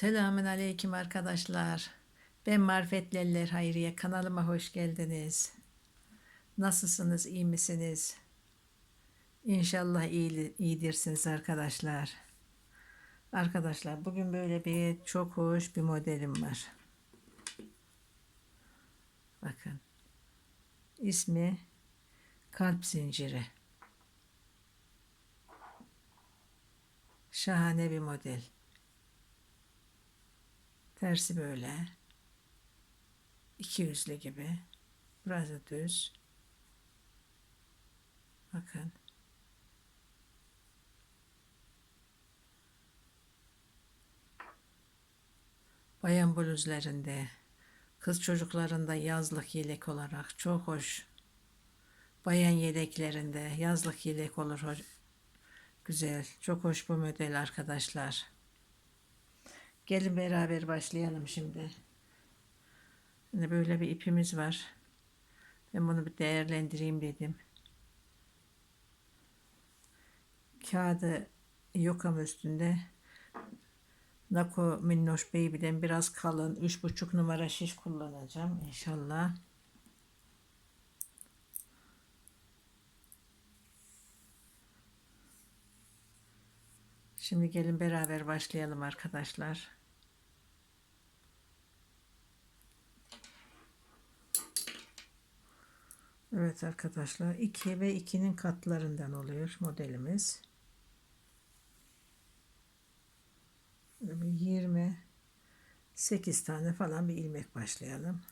Selamün aleyküm arkadaşlar. Ben Marifetliler Hayriye kanalıma hoş geldiniz. Nasılsınız, iyi misiniz? İnşallah iyi, iyidirsiniz arkadaşlar. Arkadaşlar bugün böyle bir çok hoş bir modelim var. Bakın. İsmi kalp zinciri. Şahane bir model. Tersi böyle. İki yüzlü gibi. Burası düz. Bakın. Bayan bluzlarında, kız çocuklarında yazlık yelek olarak çok hoş. Bayan yeleklerinde yazlık yelek olur. Güzel. Çok hoş bu model arkadaşlar. Gelin beraber başlayalım şimdi. Şimdi böyle bir ipimiz var. Ben bunu bir değerlendireyim dedim. Kağıdı yok ama üstünde. Nako Minnoş Baby'den biraz kalın. 3,5 numara şiş kullanacağım inşallah. Şimdi gelin beraber başlayalım arkadaşlar. Evet arkadaşlar 2 ve 2'nin katlarından oluyor modelimiz. Böyle bir 28 tane falan bir ilmek başlayalım.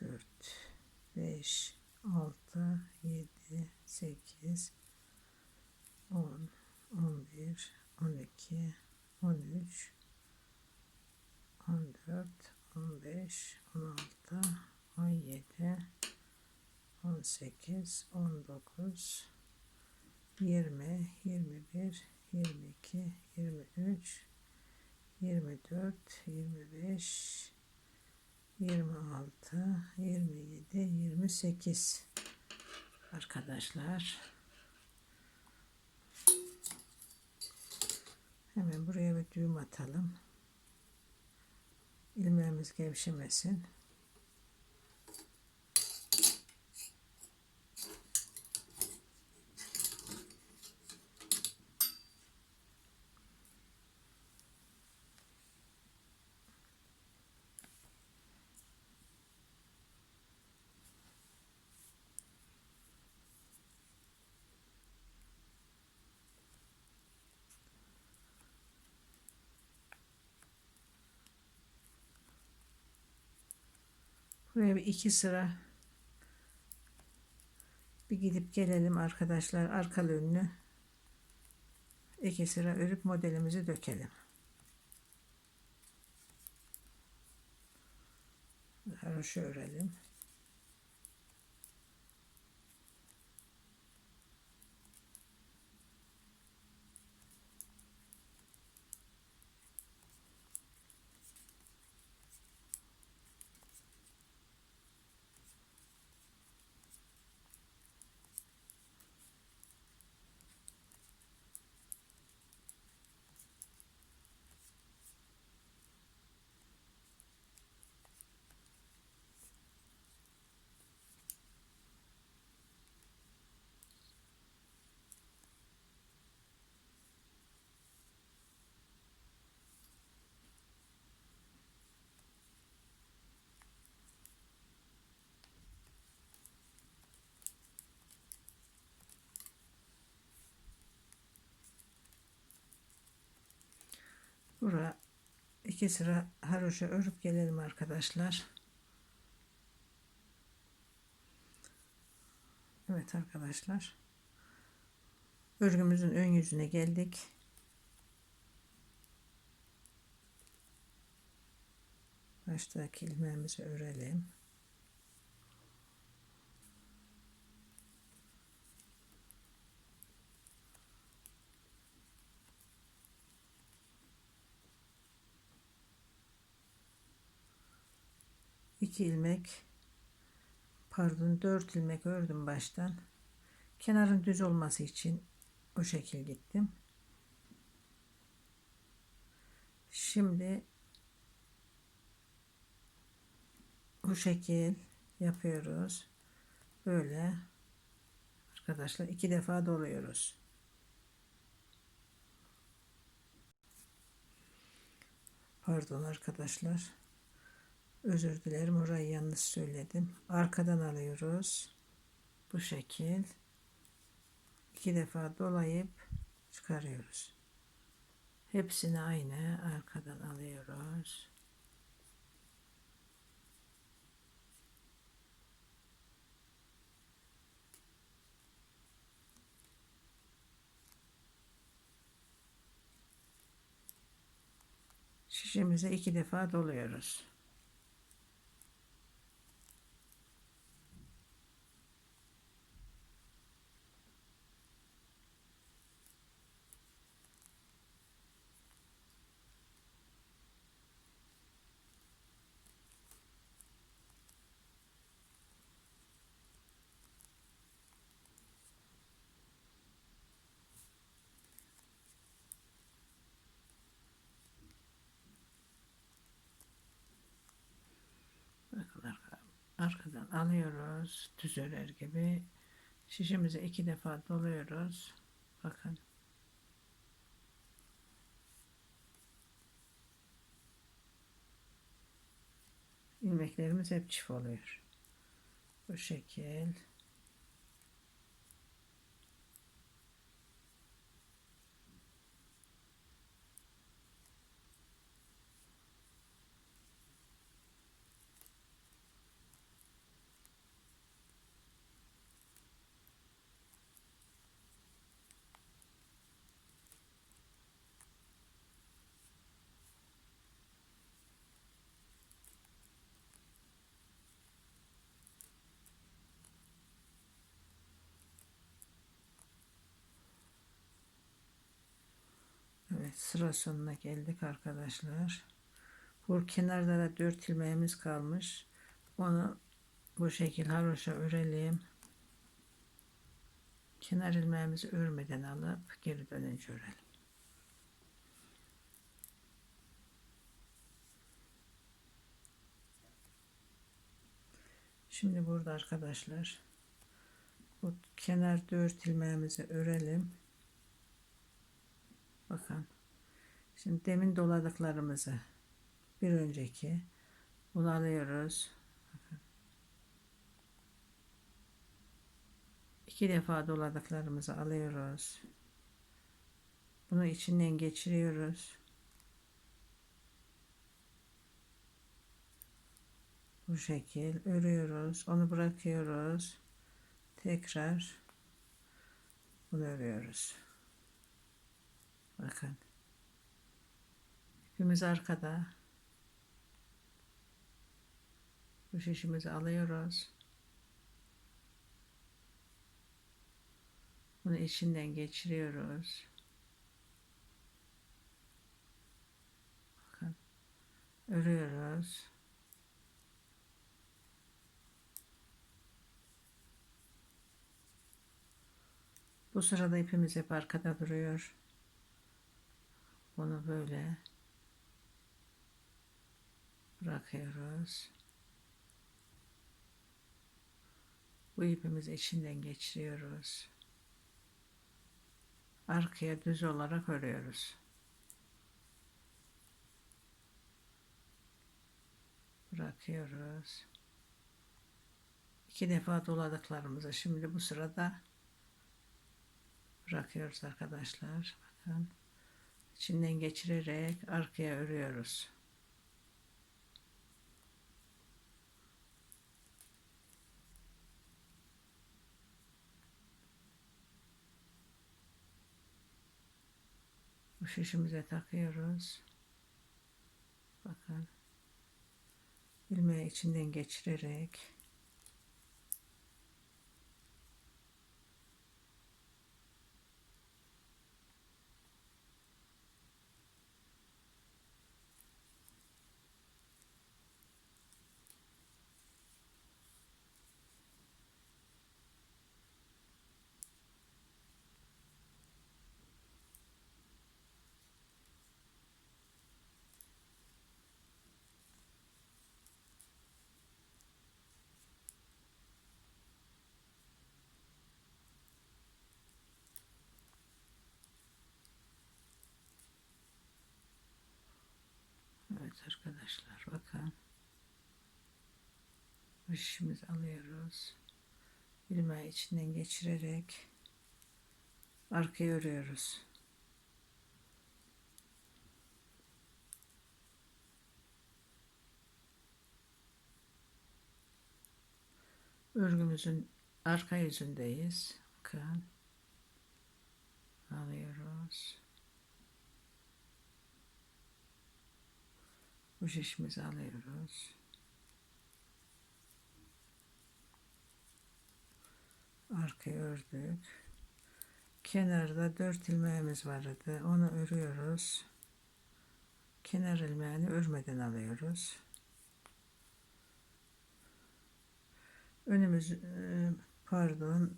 4 5 6 7 8 10 11 12 13 14 15 16 17 18 19 20 21 22 23 24 25 26 27 28 arkadaşlar. Hemen buraya bir düğüm atalım ilmeğimiz gevşemesin Buraya bir iki sıra bir gidip gelelim arkadaşlar arkalı önlü iki sıra örüp modelimizi dökelim. Haroşa örelim. Buraya iki sıra haroşa örüp gelelim arkadaşlar. Evet arkadaşlar. Örgümüzün ön yüzüne geldik. Baştaki ilmeğimizi örelim. İki ilmek pardon dört ilmek ördüm baştan kenarın düz olması için o şekil gittim Şimdi bu şekil yapıyoruz. Böyle arkadaşlar iki defa doluyoruz. Pardon arkadaşlar. Özür dilerim orayı yanlış söyledim. Arkadan alıyoruz. Bu şekil. iki defa dolayıp çıkarıyoruz. Hepsini aynı arkadan alıyoruz. Şişimize iki defa doluyoruz. Bakın arka- arkadan alıyoruz düz örer gibi. Şişimizi iki defa doluyoruz. Bakın. ilmeklerimiz hep çift oluyor. Bu şekil. Evet sıra sonuna geldik arkadaşlar. Bu kenarda da 4 ilmeğimiz kalmış. Onu bu şekil haroşa örelim. Kenar ilmeğimizi örmeden alıp geri dönünce örelim. Şimdi burada arkadaşlar bu kenar 4 ilmeğimizi örelim. Bakın. Şimdi demin doladıklarımızı bir önceki bunu alıyoruz. İki defa doladıklarımızı alıyoruz. Bunu içinden geçiriyoruz. Bu şekil örüyoruz. Onu bırakıyoruz. Tekrar bunu örüyoruz. Bakın. İpimiz arkada. Bu şişimizi alıyoruz. Bunu içinden geçiriyoruz. Bakın. Örüyoruz. Bu sırada ipimiz hep arkada duruyor. Bunu böyle bırakıyoruz. Bu ipimizi içinden geçiriyoruz. Arkaya düz olarak örüyoruz. Bırakıyoruz. İki defa doladıklarımızı şimdi bu sırada bırakıyoruz arkadaşlar. Bakın içinden geçirerek arkaya örüyoruz. Bu şişimize takıyoruz. Bakın. ilmeği içinden geçirerek arkadaşlar bakın. Şişimizi alıyoruz. ilmeği içinden geçirerek arkaya örüyoruz. Örgümüzün arka yüzündeyiz. Bakın. Alıyoruz. Bu şişimizi alıyoruz. Arkaya ördük. Kenarda dört ilmeğimiz vardı. Onu örüyoruz. Kenar ilmeğini örmeden alıyoruz. Önümüz e, pardon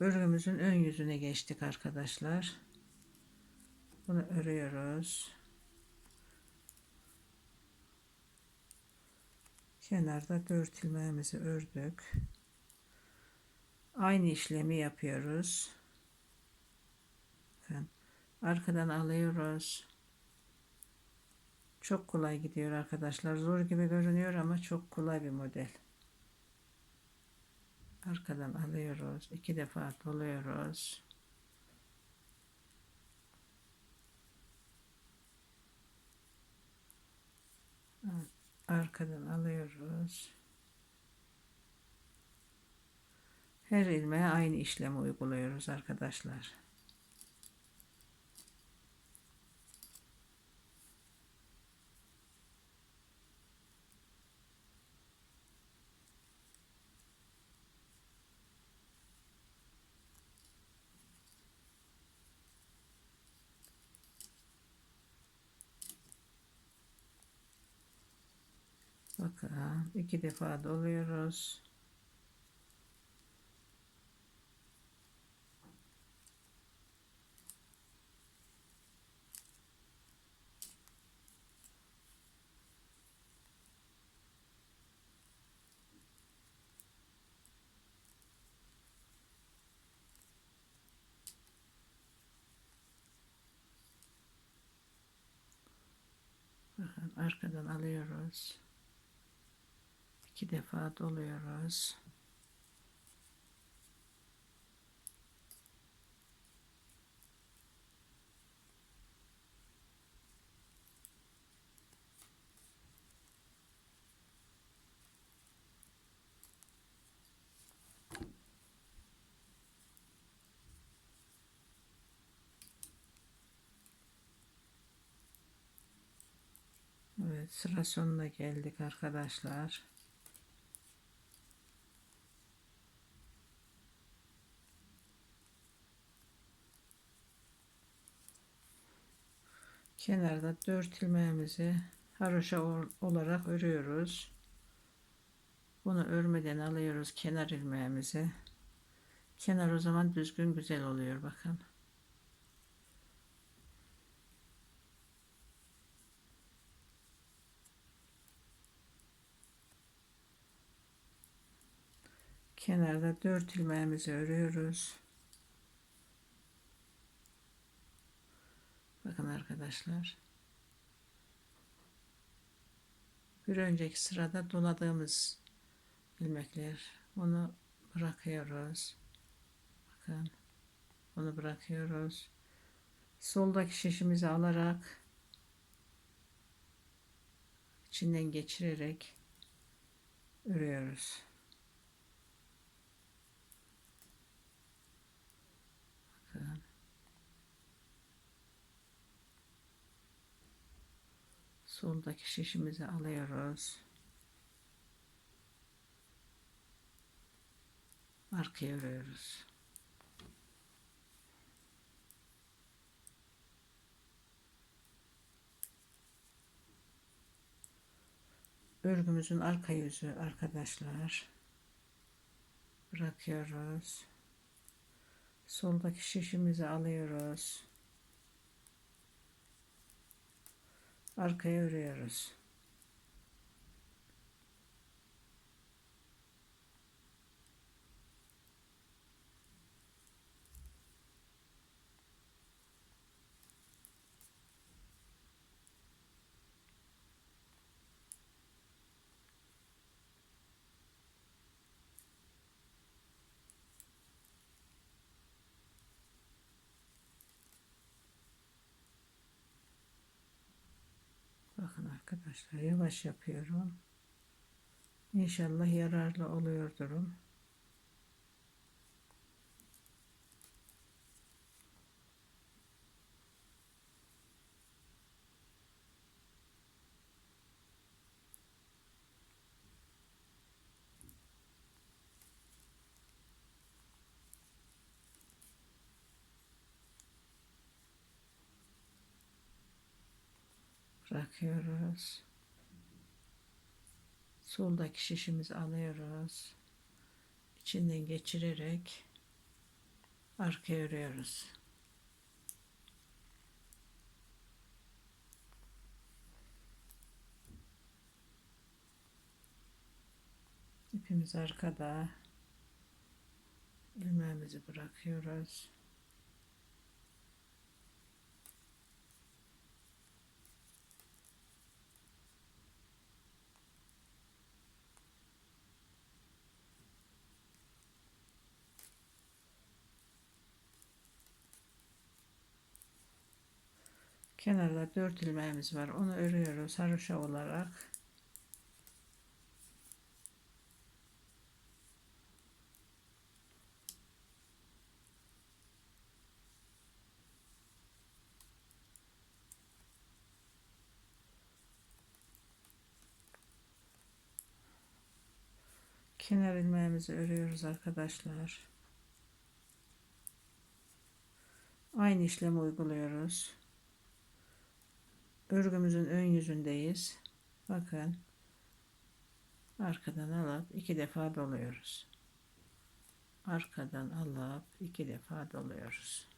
örgümüzün ön yüzüne geçtik arkadaşlar. Bunu örüyoruz. Kenarda dört ilmeğimizi ördük. Aynı işlemi yapıyoruz. Arkadan alıyoruz. Çok kolay gidiyor arkadaşlar. Zor gibi görünüyor ama çok kolay bir model. Arkadan alıyoruz. iki defa doluyoruz. Arkadan alıyoruz. Her ilmeğe aynı işlemi uyguluyoruz arkadaşlar. Bakın iki defa doluyoruz. Arkadan alıyoruz. İki defa doluyoruz. Evet sıra sonuna geldik arkadaşlar. Kenarda dört ilmeğimizi haroşa olarak örüyoruz. Bunu örmeden alıyoruz kenar ilmeğimizi. Kenar o zaman düzgün güzel oluyor bakın. Kenarda dört ilmeğimizi örüyoruz. Bakın arkadaşlar. Bir önceki sırada doladığımız ilmekler. Bunu bırakıyoruz. Bakın. Bunu bırakıyoruz. Soldaki şişimizi alarak içinden geçirerek örüyoruz. Bakın. Soldaki şişimizi alıyoruz. Arkaya örüyoruz. Örgümüzün arka yüzü arkadaşlar. Bırakıyoruz. Soldaki şişimizi alıyoruz. Arkaya örüyoruz. Arkadaşlar yavaş yapıyorum. İnşallah yararlı oluyordurum. Bırakıyoruz. Soldaki şişimizi alıyoruz. İçinden geçirerek arkaya örüyoruz. İpimiz arkada. ilmeğimizi bırakıyoruz. Kenarda dört ilmeğimiz var. Onu örüyoruz haroşa olarak. Kenar ilmeğimizi örüyoruz arkadaşlar. Aynı işlemi uyguluyoruz. Örgümüzün ön yüzündeyiz. Bakın. Arkadan alıp iki defa doluyoruz. Arkadan alıp iki defa doluyoruz.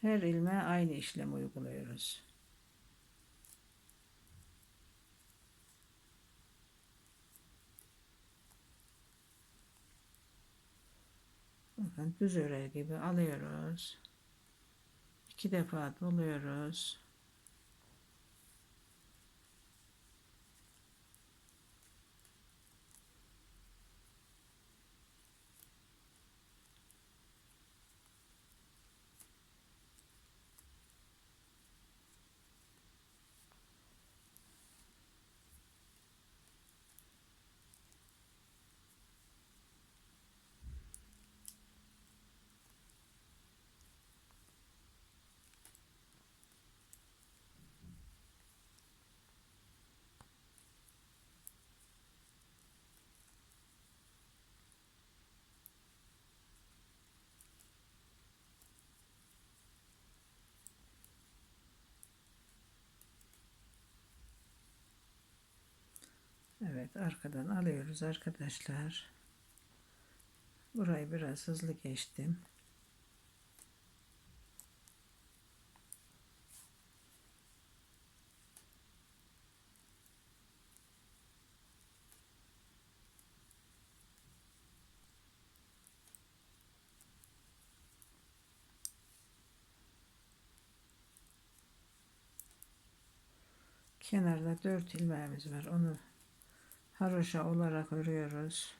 Her ilme aynı işlemi uyguluyoruz. Bakın düz örer gibi alıyoruz. İki defa doluyoruz. Evet arkadan alıyoruz arkadaşlar. Burayı biraz hızlı geçtim. Kenarda dört ilmeğimiz var. Onu haroşa olarak örüyoruz.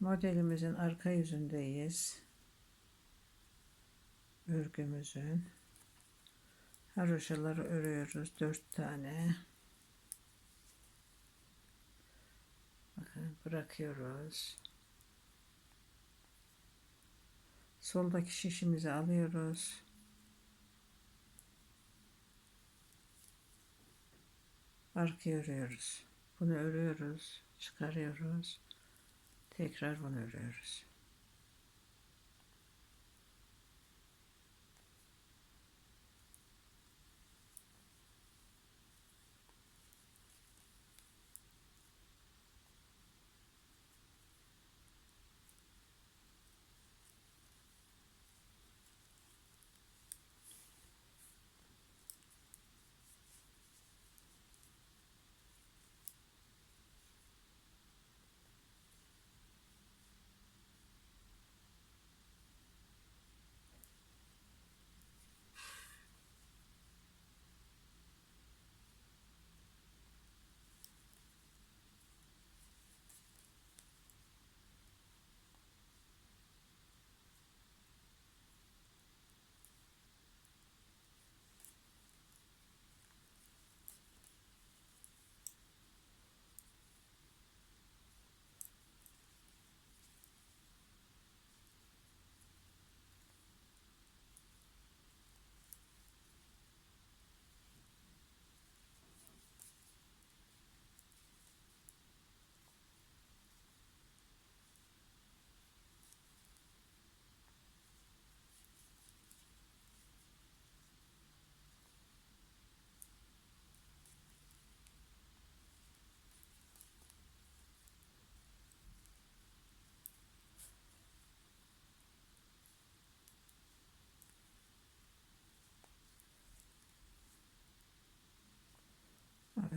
Modelimizin arka yüzündeyiz. Örgümüzün haroşaları örüyoruz. Dört tane. Bakın bırakıyoruz. Soldaki şişimizi alıyoruz. Arkaya örüyoruz. Bunu örüyoruz. Çıkarıyoruz. Tekrar bunu örüyoruz.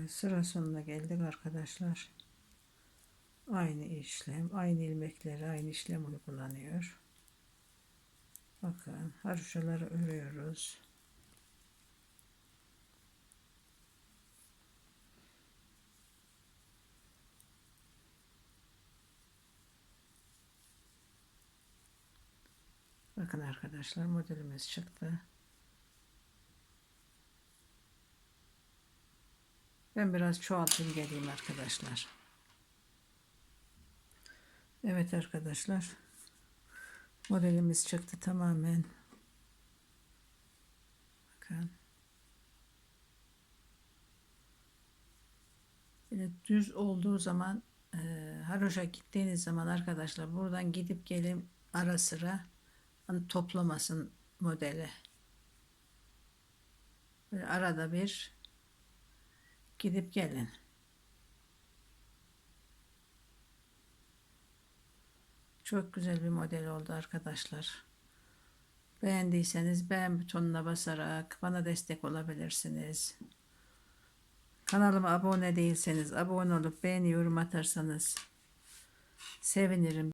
Sıra sonuna geldik arkadaşlar. Aynı işlem, aynı ilmekleri, aynı işlem uygulanıyor. Bakın haroşaları örüyoruz. Bakın arkadaşlar modelimiz çıktı. Ben biraz çoğaltayım geleyim arkadaşlar. Evet arkadaşlar. Modelimiz çıktı tamamen. Bakın. Böyle düz olduğu zaman e, haroşa gittiğiniz zaman arkadaşlar buradan gidip gelin ara sıra hani toplamasın modeli. Böyle arada bir gidip gelin. Çok güzel bir model oldu arkadaşlar. Beğendiyseniz beğen butonuna basarak bana destek olabilirsiniz. Kanalıma abone değilseniz abone olup beğeni yorum atarsanız sevinirim.